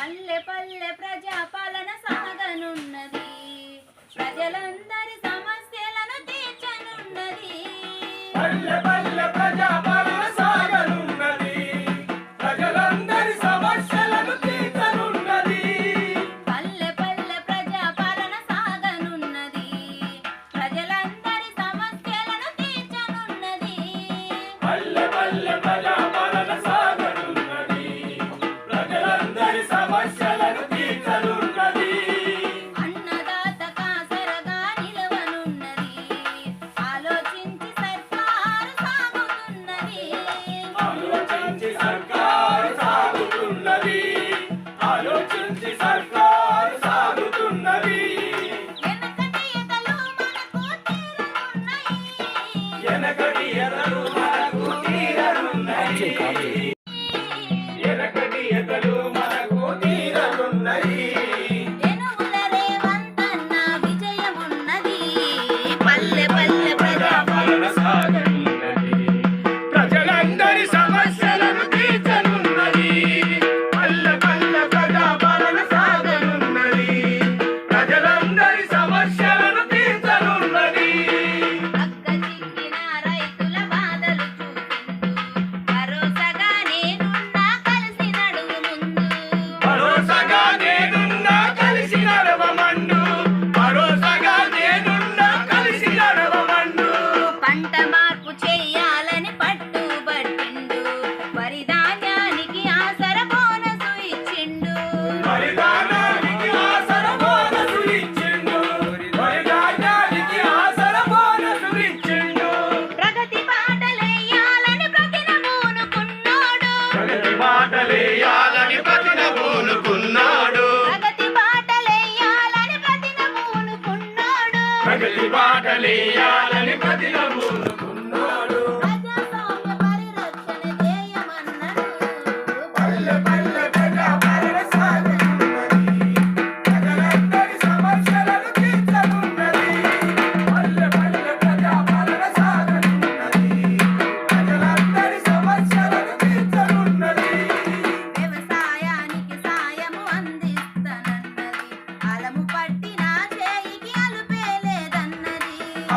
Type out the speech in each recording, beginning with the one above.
పల్లె పల్లె ప్రజాపాలన సాగనున్నది. ప్రజలందరి సమస్యలను తీర్చనున్నది. పల్లె పల్లె ప్రజాపాలన సాగనున్నది. ప్రజలందరి సమస్యలను తీర్చనున్నది. పల్లె పల్లె ప్రజాపాలన సాగనున్నది. ప్రజలందరి సమస్యలను తీర్చనున్నది. పల్లె పల్లె పల్లె ప్రజా ప్రజాపాలన సాగనున్నది బాటలేయాలని ప్రతిన పూనుకున్నాడు ప్రగతి బాటలేయాలని ప్రతినబూనుకున్నాడు ప్రగతి బాటలేయాలని ప్రతిన పూనుకున్నాడు ప్రజాస్వామ్య పరిరక్షణ ధ్యేయమన్నాడు పల్లె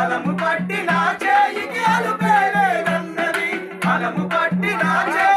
అలము పట్టి నా చేయికి అలుపేలేదన్నది అలము పట్టి నా చేయికి